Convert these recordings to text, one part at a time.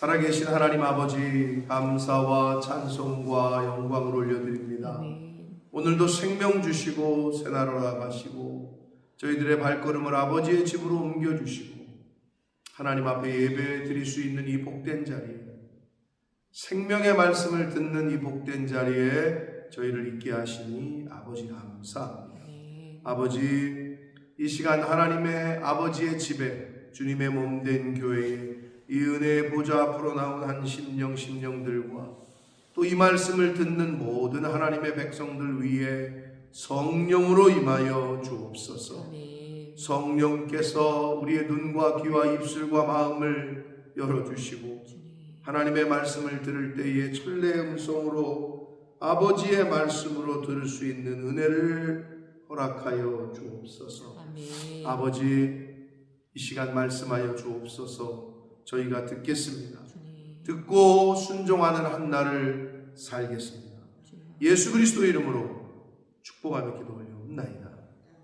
살아계신 하나님 아버지 감사와 찬송과 영광을 올려드립니다. 오늘도 생명 주시고 새나라 나가시고 저희들의 발걸음을 아버지의 집으로 옮겨주시고 하나님 앞에 예배 드릴 수 있는 이 복된 자리에 생명의 말씀을 듣는 이 복된 자리에 저희를 있게 하시니 아버지 감사합니다. 아버지 이 시간 하나님의 아버지의 집에 주님의 몸 된 교회에 이 은혜의 보좌 앞으로 나온 한 심령 심령들과 또 이 말씀을 듣는 모든 하나님의 백성들 위에 성령으로 임하여 주옵소서. 아멘. 성령께서 우리의 눈과 귀와 입술과 마음을 열어주시고. 하나님의 말씀을 들을 때에 천래의 음성으로 아버지의 말씀으로 들을 수 있는 은혜를 허락하여 주옵소서. 아멘. 아버지 이 시간 말씀하여 주옵소서. 저희가 듣겠습니다. 듣고 순종하는 한 날을 살겠습니다. 예수 그리스도 이름으로 축복하며 기도 올려옵나이다.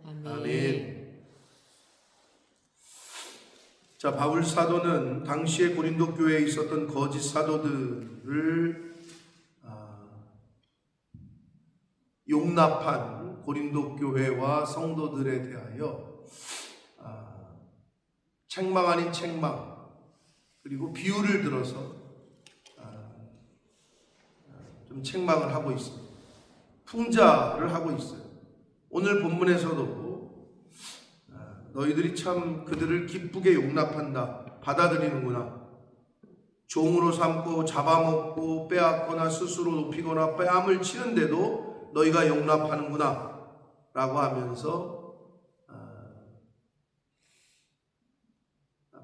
아멘. 아멘. 자, 바울 사도는 당시에 고린도 교회에 있었던 거짓 사도들을 아, 용납한 고린도 교회와 성도들에 대하여 아, 책망 아닌 책망 그리고 비유를 들어서 아, 아, 좀 책망을 하고 있습니다. 풍자를 하고 있어요. 오늘 본문에서도 아, 너희들이 참 그들을 기쁘게 용납한다, 받아들이는구나. 종으로 삼고 잡아먹고 빼앗거나 스스로 높이거나 빼앗을 치는데도 너희가 용납하는구나. 라고 하면서 아,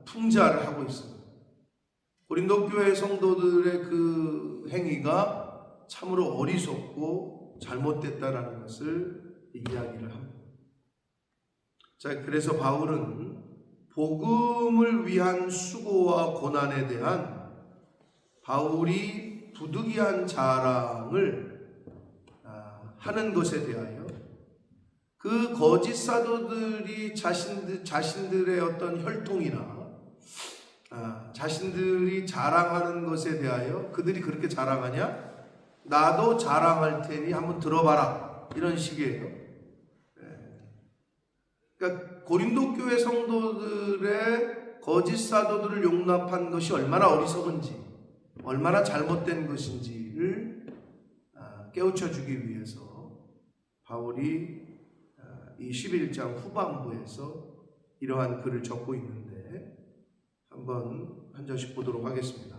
풍자를 하고 있습니다. 고린도 교회 성도들의 그 행위가 참으로 어리석고 잘못됐다라는 것을 이야기를 합니다. 자, 그래서 바울은 복음을 위한 수고와 고난에 대한 바울이 부득이한 자랑을 아, 하는 것에 대하여 그 거짓 사도들이 자신들 자신들의 어떤 혈통이나 아, 자신들이 자랑하는 것에 대하여 그들이 그렇게 자랑하냐? 나도 자랑할 테니 한번 들어봐라 이런 식이에요. 그러니까 고린도 교회 성도들의 거짓 사도들을 용납한 것이 얼마나 어리석은지, 얼마나 잘못된 것인지를 아, 깨우쳐 주기 위해서 바울이 아, 이 11장 후반부에서 이러한 글을 적고 있는데 한번 한 절씩 보도록 하겠습니다.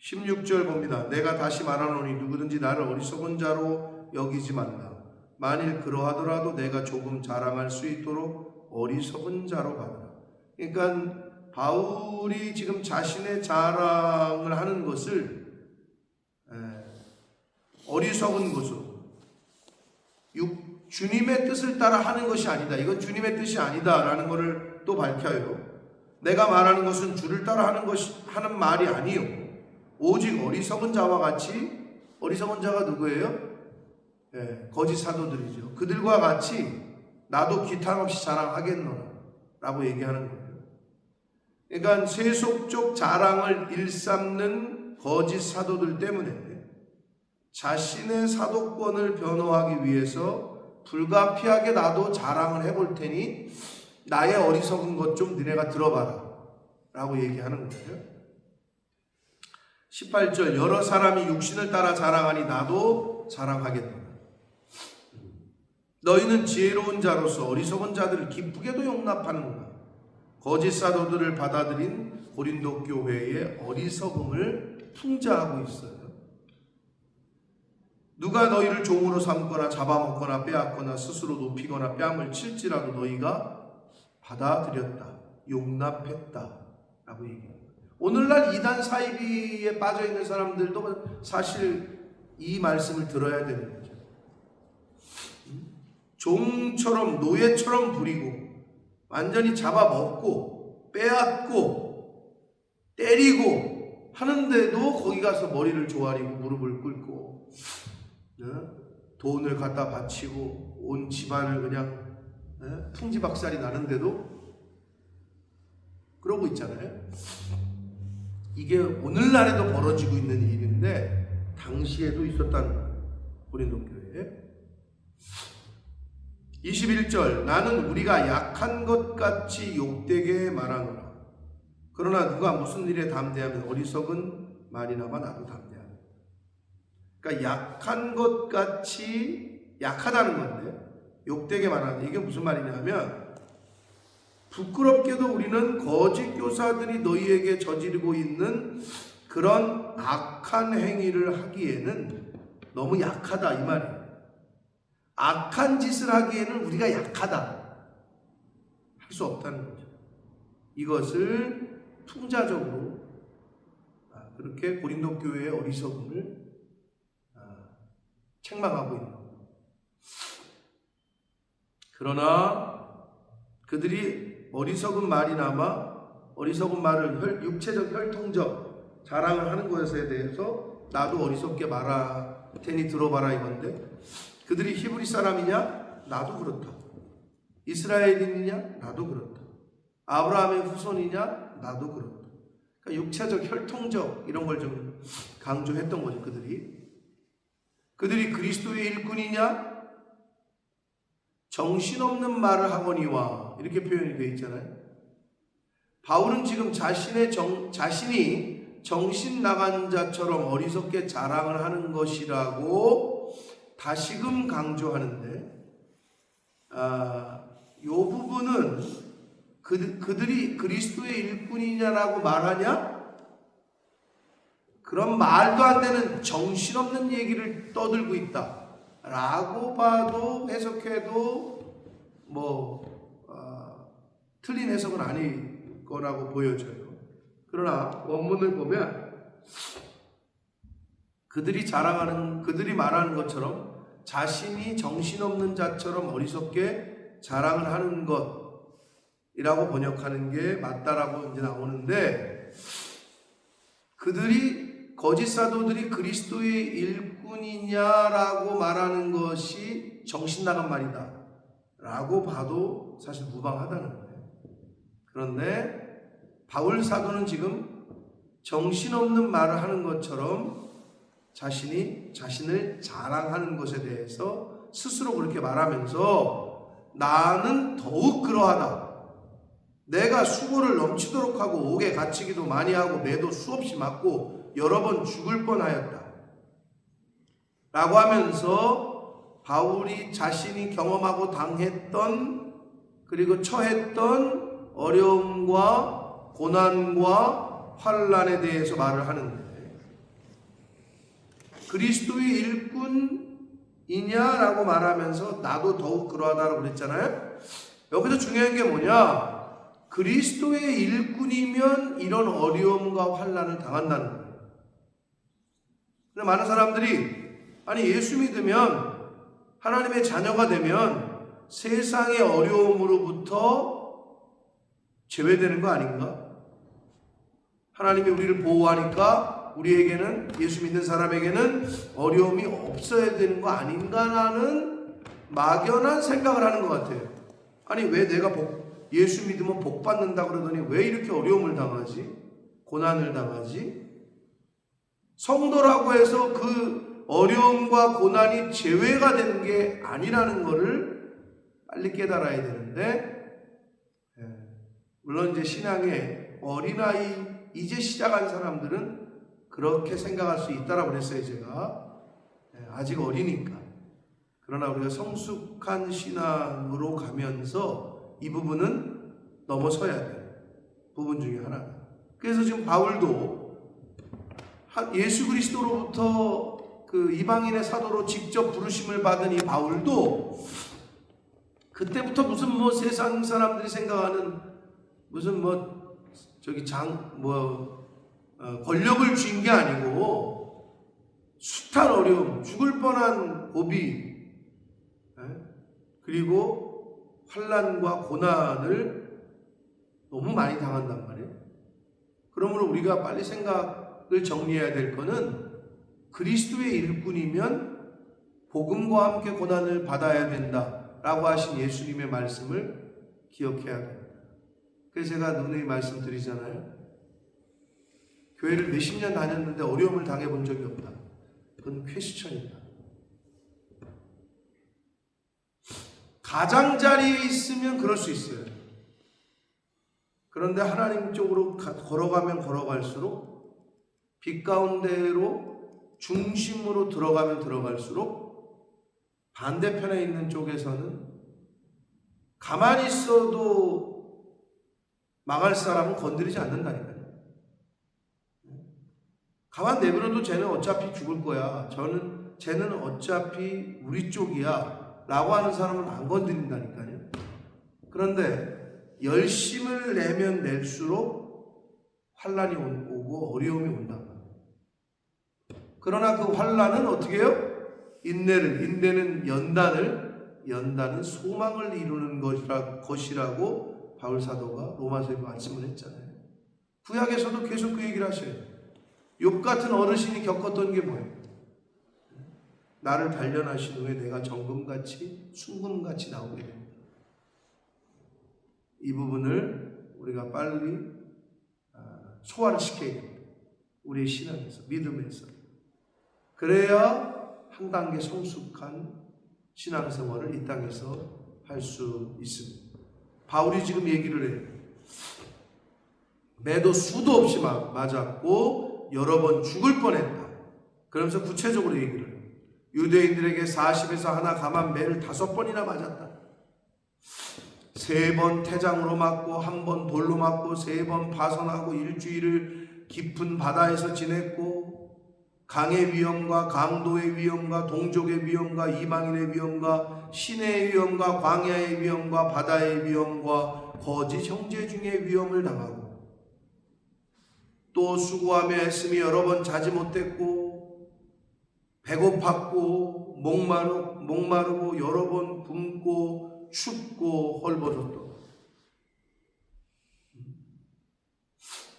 16절 봅니다. 내가 다시 말하노니 누구든지 나를 어리석은 자로 여기지 말라. 만일 그러하더라도 내가 조금 자랑할 수 있도록 어리석은 자로 받으라. 그러니까 바울이 지금 자신의 자랑을 하는 것을 에, 어리석은 것으로 육, 주님의 뜻을 따라 하는 것이 아니다. 이건 주님의 뜻이 아니다라는 것을 또 밝혀요. 내가 말하는 것은 주를 따라 하는 것이 하는 말이 아니요. 오직 어리석은 자와 같이 어리석은 자가 누구예요? 예, 거짓 사도들이죠. 그들과 같이 나도 기탄 없이 자랑하겠노라 라고 얘기하는 거예요. 그러니까 세속적 자랑을 일삼는 거짓 사도들 때문에 자신의 사도권을 변호하기 위해서 불가피하게 나도 자랑을 해볼 테니 나의 어리석은 것좀 너네가 들어봐라 라고 얘기하는 거예요. 18절 여러 사람이 육신을 따라 자랑하니 나도 자랑하겠노라. 너희는 지혜로운 자로서 어리석은 자들을 기쁘게도 용납하는구나. 거짓 사도들을 받아들인 고린도 교회의 어리석음을 풍자하고 있어요. 누가 너희를 종으로 삼거나 잡아먹거나 빼앗거나 스스로 높이거나 뺨을 칠지라도 너희가 받아들였다. 용납했다. 라고 얘기합니다. 오늘날 이단 사이비에 빠져 있는 사람들도 사실 이 말씀을 들어야 되는 거죠. 종처럼 노예처럼 부리고 완전히 잡아먹고 빼앗고 때리고 하는데도 거기 가서 머리를 조아리고 무릎을 꿇고 어? 돈을 갖다 바치고 온 집안을 그냥 어? 풍지박살이 나는데도 그러고 있잖아요. 이게 오늘날에도 벌어지고 있는 일인데 당시에도 거예요. 고린도 교회에. 21절 나는 우리가 약한 것 같이 욕되게 말하노라. 그러나 누가 무슨 일에 담대하면 어리석은 말이나마 나도 담대하다. 그러니까 약한 것 같이 약하다는 건데 욕되게 말하는 이게 무슨 말이냐면 부끄럽게도 우리는 거짓 교사들이 너희에게 저지르고 있는 그런 악한 행위를 하기에는 너무 약하다 이 말이에요. 악한 짓을 하기에는 우리가 약하다. 할 수 없다는 거죠. 이것을 풍자적으로 아, 그렇게 고린도 교회의 어리석음을 아, 책망하고 있는 겁니다. 그러나 그들이 어리석은 말이나마 어리석은 말을 혈, 육체적 혈통적 자랑을 하는 것에 대해서 나도 어리석게 말하 테니 들어봐라 이건데 그들이 히브리 사람이냐? 나도 그렇다. 이스라엘인이냐? 나도 그렇다. 아브라함의 후손이냐? 나도 그렇다. 그러니까 육체적 혈통적 이런 걸 좀 강조했던 거죠 그들이. 그들이 그리스도의 일꾼이냐 정신없는 말을 하거니와 이렇게 표현이 되어 있잖아요. 바울은 지금 자신의 정, 자신이 정신 나간 자처럼 어리석게 자랑을 하는 것이라고 다시금 강조하는데 아, 이 부분은 그, 그들이 그리스도의 일꾼이냐라고 말하냐? 그런 말도 안 되는 정신없는 얘기를 떠들고 있다. 라고 봐도 해석해도 뭐 어, 틀린 해석은 아닐 거라고 보여져요. 그러나 원문을 보면 그들이 자랑하는 그들이 말하는 것처럼 자신이 정신없는 자처럼 어리석게 자랑을 하는 것이라고 번역하는 게 맞다라고 이제 나오는데 그들이 거짓 사도들이 그리스도의 일꾼이냐라고 말하는 것이 정신 나간 말이다. 라고 봐도 사실 무방하다는 거예요. 그런데 바울 사도는 지금 정신없는 말을 하는 것처럼 자신이 자신을 자랑하는 것에 대해서 스스로 그렇게 말하면서 나는 더욱 그러하다. 내가 수고를 넘치도록 하고 옥에 갇히기도 많이 하고 매도 수없이 맞고 여러 번 죽을 뻔하였다. 라고 하면서 바울이 자신이 경험하고 당했던 그리고 처했던 어려움과 고난과 환란에 대해서 말을 하는데 그리스도의 일꾼이냐라고 말하면서 나도 더욱 그러하다라고 그랬잖아요. 여기서 중요한 게 뭐냐? 그리스도의 일꾼이면 이런 어려움과 환란을 당한다는 거예요. 근데 많은 사람들이 아니 예수 믿으면 하나님의 자녀가 되면 세상의 어려움으로부터 제외되는 거 아닌가? 하나님이 우리를 보호하니까 우리에게는 예수 믿는 사람에게는 어려움이 없어야 되는 거 아닌가라는 막연한 생각을 하는 것 같아요. 아니 왜 내가 복, 예수 믿으면 복 받는다 그러더니 왜 이렇게 어려움을 당하지? 고난을 당하지? 성도라고 해서 그 어려움과 고난이 제외가 되는 게 아니라는 것을 빨리 깨달아야 되는데, 예, 물론 이제 신앙의 어린아이 이제 시작한 사람들은 그렇게 생각할 수 있다라고 그랬어요, 제가. 예, 아직 어리니까. 그러나 우리가 성숙한 신앙으로 가면서 이 부분은 넘어서야 될 부분 중에 하나다. 그래서 지금 바울도 예수 그리스도로부터 그 이방인의 사도로 직접 부르심을 받은 이 바울도 그때부터 무슨 뭐 세상 사람들이 생각하는 무슨 뭐 저기 장뭐 어, 권력을 쥔 게 아니고 숱한 어려움, 죽을 뻔한 고비, 에? 그리고 환란과 고난을 너무 많이 당한단 말이에요. 그러므로 우리가 빨리 생각 을 정리해야 될 것은 그리스도의 일꾼이면 복음과 함께 고난을 받아야 된다 라고 하신 예수님의 말씀을 기억해야 됩니다. 그래서 제가 누누이 말씀드리잖아요. 교회를 몇십 년 다녔는데 어려움을 당해본 적이 없다. 그건 퀘스천이다. 가장자리에 있으면 그럴 수 있어요. 그런데 하나님 쪽으로 가- 걸어가면 걸어갈수록 빛 가운데로 중심으로 들어가면 들어갈수록 반대편에 있는 쪽에서는 가만히 있어도 망할 사람은 건드리지 않는다니까요. 가만 내버려도 쟤는 어차피 죽을 거야. 저는 쟤는 어차피 우리 쪽이야. 라고 하는 사람은 안 건드린다니까요. 그런데 열심을 내면 낼수록 환란이 온- 오고 어려움이 온다. 그러나 그 환란은 어떻게 해요? 인내를 인내는 연단을 연단은 소망을 이루는 것이라, 것이라고 바울 사도가 로마서에 말씀을 했잖아요. 구약에서도 계속 그 얘기를 하셔요. 욥 같은 어르신이 겪었던 게 뭐예요? 나를 단련하신 후에 내가 정금같이 순금같이 나오게 됩니다. 이 부분을 우리가 빨리 아, 소화를 시켜야 됩니다. 우리의 신앙에서 믿음에서 그래야 한 단계 성숙한 신앙생활을 이 땅에서 할 수 있습니다. 바울이 지금 얘기를 해요. 매도 수도 없이 막 맞았고 여러 번 죽을 뻔했다. 그러면서 구체적으로 얘기를 해요. 유대인들에게 40에서 하나 감한 매를 다섯 번이나 맞았다. 세 번 태장으로 맞고 한 번 돌로 맞고 세 번 파선하고 일주일을 깊은 바다에서 지냈고 강의 위험과 강도의 위험과 동족의 위험과 이방인의 위험과 시내의 위험과 광야의 위험과 바다의 위험과 거짓 형제 중의 위험을 당하고 또 수고하며 애씀이 여러 번 자지 못했고 배고팠고 목마르, 목마르고 여러 번 굶고 춥고 헐벗었다.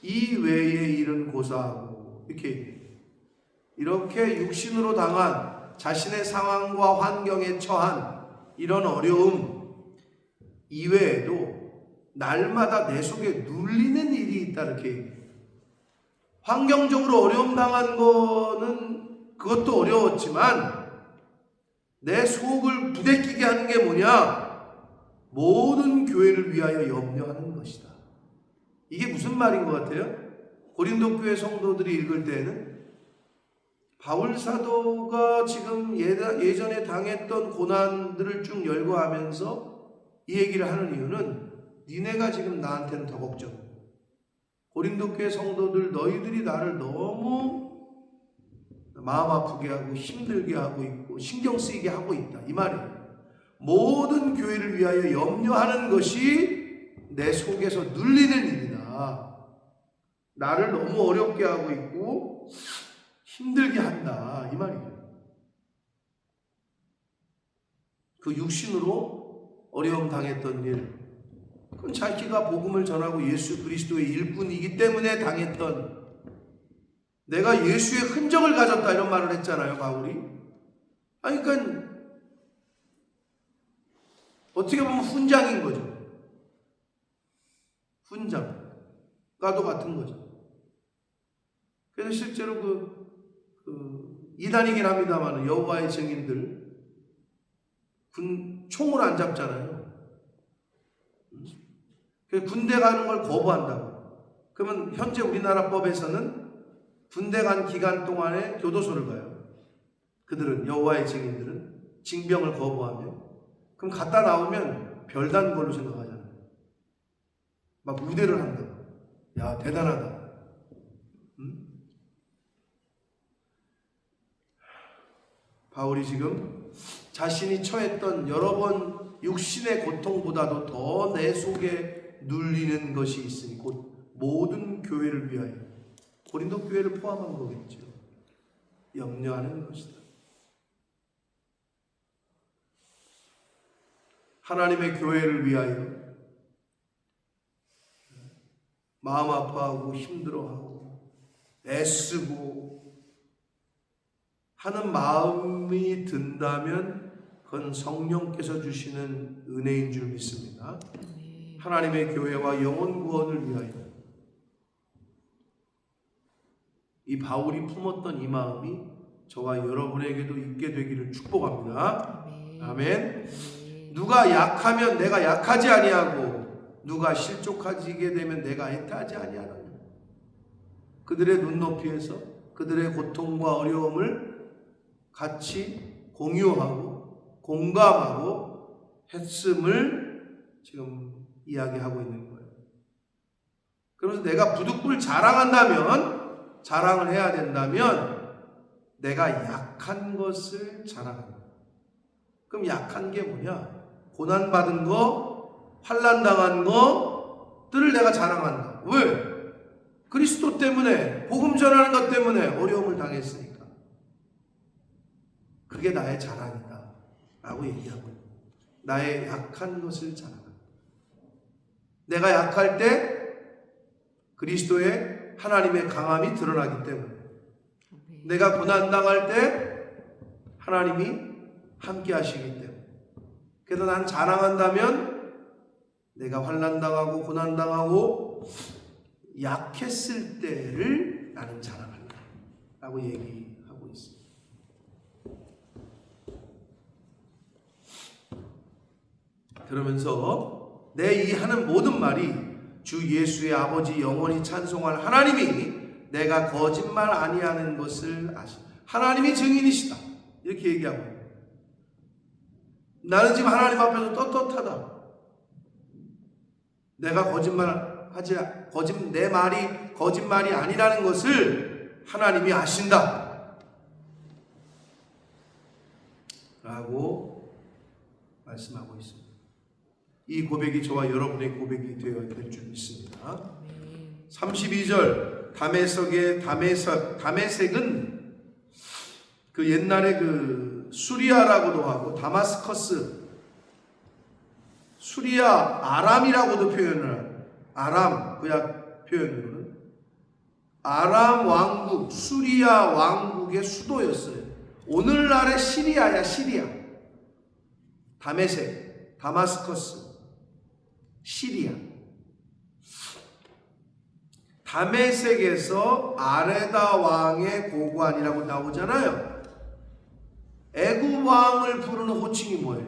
이 외의 일은 고사하고 이렇게. 이렇게 육신으로 당한 자신의 상황과 환경에 처한 이런 어려움 이외에도 날마다 내 속에 눌리는 일이 있다 이렇게. 환경적으로 어려움 당한 거는 그것도 어려웠지만 내 속을 부대끼게 하는 게 뭐냐? 모든 교회를 위하여 염려하는 것이다. 이게 무슨 말인 것 같아요? 고린도 교회 성도들이 읽을 때는 바울 사도가 지금 예전에 당했던 고난들을 쭉 열거하면서 이 얘기를 하는 이유는 니네가 지금 나한테는 더 걱정. 고린도 교회 성도들 너희들이 나를 너무 마음 아프게 하고 힘들게 하고 있고 신경 쓰이게 하고 있다 이 말이에요. 모든 교회를 위하여 염려하는 것이 내 속에서 눌리는 일이다. 나를 너무 어렵게 하고 있고 힘들게 한다 이 말이에요. 그 육신으로 어려움 당했던 일, 그건 자기가 복음을 전하고 예수 그리스도의 일꾼이기 때문에 당했던 내가 예수의 흔적을 가졌다 이런 말을 했잖아요 바울이. 아니 그러니까 어떻게 보면 훈장인 거죠. 훈장. 과도 같은 거죠. 그래서 실제로 그, 그 이단이긴 합니다만 여호와의 증인들 군 총을 안 잡잖아요. 그 군대 가는 걸 거부한다고. 그러면 현재 우리나라 법에서는 군대 간 기간 동안에 교도소를 가요. 그들은 여호와의 증인들은 징병을 거부하면 그럼 갔다 나오면 별단 걸로 생각하잖아요. 막 우대를 한다. 야 대단하다. 음? 바울이 지금 자신이 처했던 여러 번 육신의 고통보다도 더 내 속에 눌리는 것이 있으니 곧 모든 교회를 위하여 고린도 교회를 포함한 거겠죠. 염려하는 것이다. 하나님의 교회를 위하여 마음 아파하고 힘들어하고 애쓰고 하는 마음이 든다면 그건 성령께서 주시는 은혜인 줄 믿습니다. 하나님의 교회와 영혼 구원을 위하여 이 바울이 품었던 이 마음이 저와 여러분에게도 있게 되기를 축복합니다. 아멘. 누가 약하면 내가 약하지 아니하고 누가 실족하지게 되면 내가 애타지 아니하느냐. 그들의 눈높이에서 그들의 고통과 어려움을 같이 공유하고 공감하고 했음을 지금 이야기하고 있는 거예요. 그러면서 내가 부득불 자랑한다면 자랑을 해야 된다면 내가 약한 것을 자랑한다. 그럼 약한 게 뭐냐? 고난 받은 거, 환난 당한 것들을 내가 자랑한다. 왜? 그리스도 때문에 복음 전하는 것 때문에 어려움을 당했으니까. 그게 나의 자랑이다. 라고 얘기하고. 나의 약한 것을 자랑한다. 내가 약할 때 그리스도의 하나님의 강함이 드러나기 때문에. 내가 고난 당할 때 하나님이 함께 하시기 때문에 그래서 난 자랑한다면 내가 환난 당하고 고난 당하고 약했을 때를 나는 자랑한다 라고 얘기하고 있습니다. 그러면서 내 이 하는 모든 말이 주 예수의 아버지 영원히 찬송할 하나님이 내가 거짓말 아니하는 것을 아시. 하나님이 증인이시다. 이렇게 얘기하고. 나는 지금 하나님 앞에서 떳떳하다. 내가 거짓말 하지 거짓 내 말이 거짓말이 아니라는 것을 하나님이 아신다. 라고 말씀하고 있습니다. 이 고백이 저와 여러분의 고백이 되어야 될 줄 믿습니다. 아멘. 32절 담에색의 담에색 담에색은 그 옛날에 그 수리아라고도 하고 다마스커스 수리아 아람이라고도 표현을. 아람 구약 표현으로는 아람 왕국 수리아 왕국의 수도였어요. 오늘날의 시리아야 시리아 담에색 다마스커스 시리아 담에색에서 아레다 왕의 고관이라고 나오잖아요. 애굽 왕을 부르는 호칭이 뭐예요?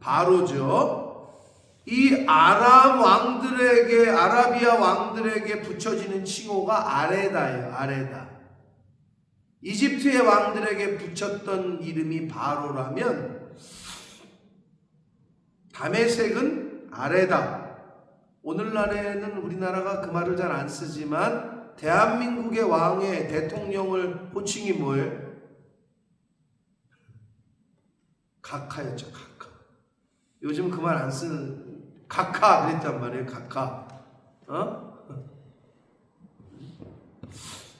바로죠. 이 아람 왕들에게 아라비아 왕들에게 붙여지는 칭호가 아레다예요. 아레다. 이집트의 왕들에게 붙였던 이름이 바로라면 담에색은 아레다. 오늘날에는 우리나라가 그 말을 잘 안 쓰지만 대한민국의 왕의 대통령을 호칭이 뭐예요? 각하였죠, 각하. 요즘 그 말 안 쓰는 각하 그랬단 말이에요, 각하. 어?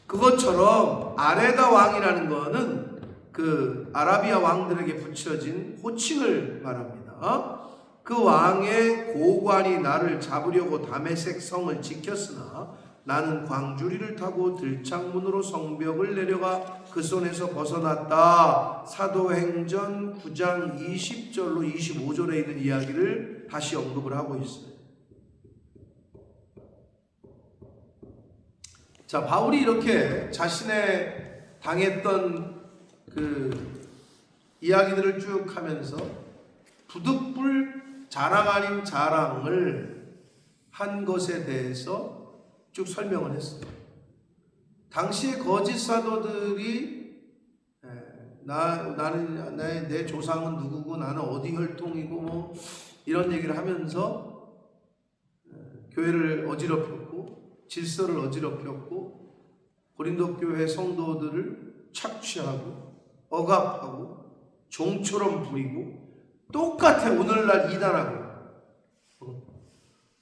그것처럼 아레다 왕이라는 거는 그 아라비아 왕들에게 붙여진 호칭을 말합니다. 어? 그 왕의 고관이 나를 잡으려고 담에색 성을 지켰으나 나는 광주리를 타고 들창문으로 성벽을 내려가 그 손에서 벗어났다. 사도행전 9장 20절로 25절에 있는 이야기를 다시 언급을 하고 있어요. 자, 바울이 이렇게 자신의 당했던 그 이야기들을 쭉 하면서 부득불 자랑 아닌 자랑을 한 것에 대해서 쭉 설명을 했어요. 당시의 거짓 사도들이 에, 나 나는 내, 내 조상은 누구고 나는 어디 혈통이고 뭐 이런 얘기를 하면서 에, 교회를 어지럽혔고 질서를 어지럽혔고 고린도 교회 성도들을 착취하고 억압하고 종처럼 부리고 똑같아 오늘날 이단하고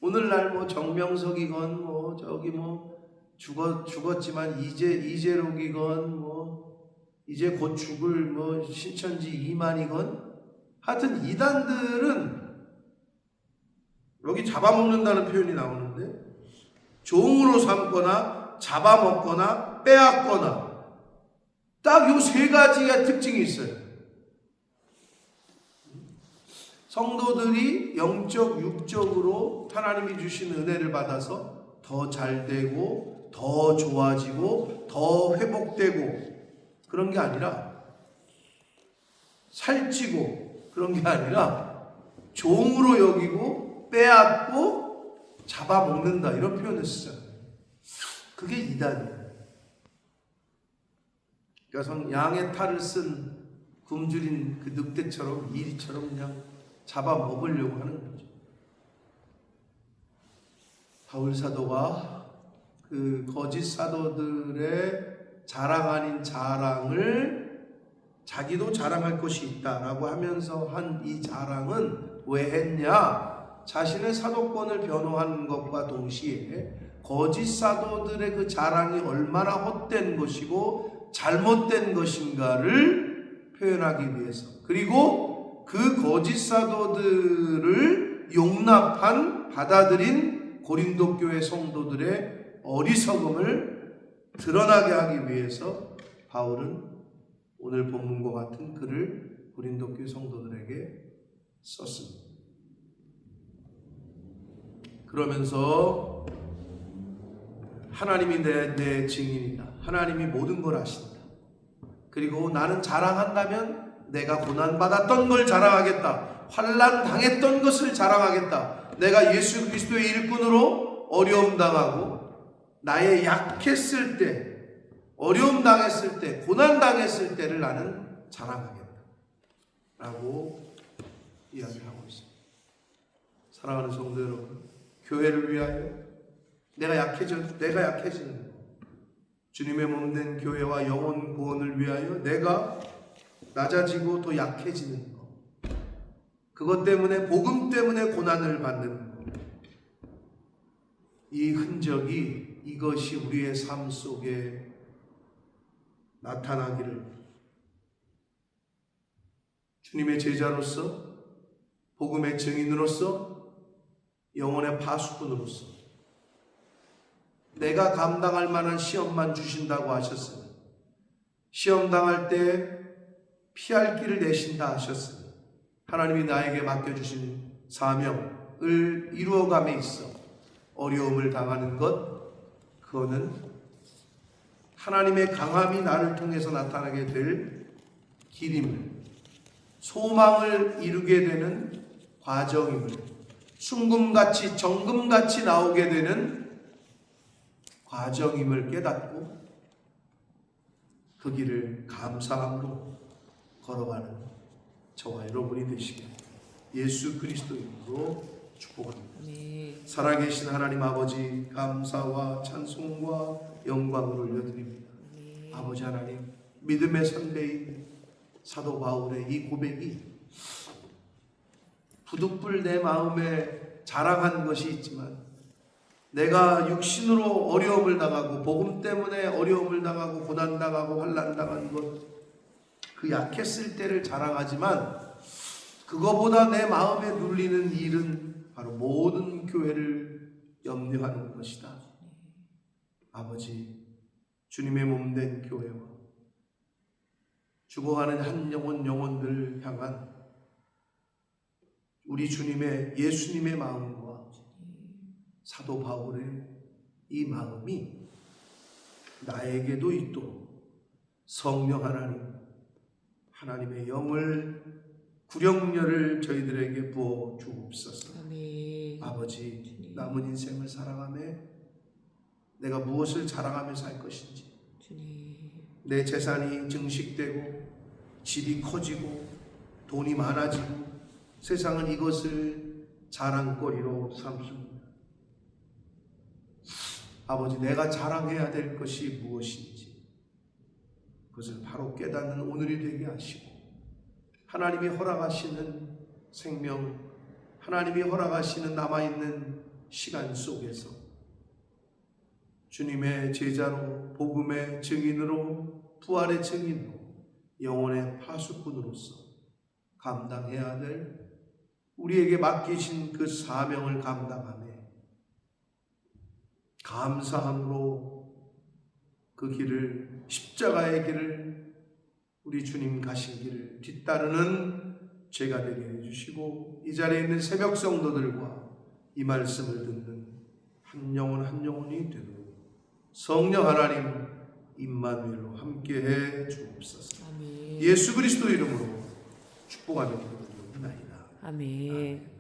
오늘날 뭐 정명석이건 뭐 저기 뭐 죽었 죽었지만 이제 이재록이건 뭐 이제 곧 죽을 뭐 신천지 이만이건 하여튼 이단들은 여기 잡아먹는다는 표현이 나오는데 종으로 삼거나 잡아먹거나 빼앗거나 딱 요 세 가지의 특징이 있어요. 성도들이 영적, 육적으로 하나님이 주신 은혜를 받아서 더 잘 되고 더 좋아지고 더 회복되고 그런 게 아니라 살찌고 그런 게 아니라 종으로 여기고 빼앗고 잡아먹는다 이런 표현을 쓰잖아요. 그게 이단이에요. 그러니까 성 양의 탈을 쓴 굶주린 그 늑대처럼 이리처럼 그냥 잡아먹으려고 하는 거죠. 바울 사도가 그 거짓 사도들의 자랑 아닌 자랑을 자기도 자랑할 것이 있다라고 하면서 한 이 자랑은 왜 했냐? 자신의 사도권을 변호하는 것과 동시에 거짓 사도들의 그 자랑이 얼마나 헛된 것이고 잘못된 것인가를 표현하기 위해서 그리고 그 거짓 사도들을 용납한 받아들인 고린도 교회 성도들의 어리석음을 드러나게 하기 위해서 바울은 오늘 본문과 같은 글을 고린도 교회 성도들에게 썼습니다. 그러면서 하나님이 내, 내 증인이다. 하나님이 모든 걸 아신다. 그리고 나는 자랑한다면 내가 고난받았던 걸 자랑하겠다. 환란 당했던 것을 자랑하겠다. 내가 예수 그리스도의 일꾼으로 어려움 당하고 나의 약했을 때, 어려움 당했을 때, 고난 당했을 때를 나는 자랑하겠다. 라고 이야기하고 있습니다. 사랑하는 성도 여러분, 교회를 위하여 내가 약해져, 내가 약해지는 것. 주님의 몸된 교회와 영혼 구원을 위하여 내가 낮아지고 더 약해지는 것. 그것 때문에 복음 때문에 고난을 받는 것. 이 흔적이 이것이 우리의 삶 속에 나타나기를 주님의 제자로서 복음의 증인으로서 영혼의 파수꾼으로서 내가 감당할 만한 시험만 주신다고 하셨으니 시험 당할 때 피할 길을 내신다 하셨으니 하나님이 나에게 맡겨주신 사명을 이루어감에 있어 어려움을 당하는 것 그거는 하나님의 강함이 나를 통해서 나타나게 될 길임을 소망을 이루게 되는 과정임을 순금같이 정금같이 나오게 되는 과정임을 깨닫고 그 길을 감사함으로 걸어가는 저와 여러분이 되시길 예수 그리스도 이름으로 축복합니다. 아멘. 살아계신 하나님 아버지 감사와 찬송과 영광을 올려드립니다. 아멘. 아버지 하나님 믿음의 선배인 사도 바울의 이 고백이 부득불 내 마음에 자랑한 것이 있지만 내가 육신으로 어려움을 당하고 복음 때문에 어려움을 당하고 고난 당하고 환난 당한 것 그 약했을 때를 자랑하지만 그거보다 내 마음에 눌리는 일은 바로 모든 교회를 염려하는 것이다. 아버지 주님의 몸 된 교회와 죽어가는 한 영혼 영혼들을 향한 우리 주님의 예수님의 마음과 사도 바울의 이 마음이 나에게도 있도록 성령 하나님 하나님의 영을 구령렬을 저희들에게 부어 주옵소서. 아멘. 아버지 남은 인생을 살아가며 내가 무엇을 자랑하며 살 것인지 주님. 내 재산이 증식되고 집이 커지고 돈이 많아지고 세상은 이것을 자랑거리로 삼습니다. 아버지 내가 자랑해야 될 것이 무엇인지 그것을 바로 깨닫는 오늘이 되게 하시고 하나님이 허락하시는 생명 하나님이 허락하시는 남아있는 시간 속에서 주님의 제자로 복음의 증인으로 부활의 증인으로 영혼의 파수꾼으로서 감당해야 될 우리에게 맡기신 그 사명을 감당하며 감사함으로 그 길을 십자가의 길을 우리 주님 가신 길을 뒤따르는 죄가 되게 해주시고 이 자리에 있는 새벽 성도들과 이 말씀을 듣는 한 영혼 한 영혼이 되도록 성령 하나님 임마누엘로 함께해 주옵소서. 아멘. 예수 그리스도 이름으로 축복하며 기도드리옵나이다. 아멘. 하늘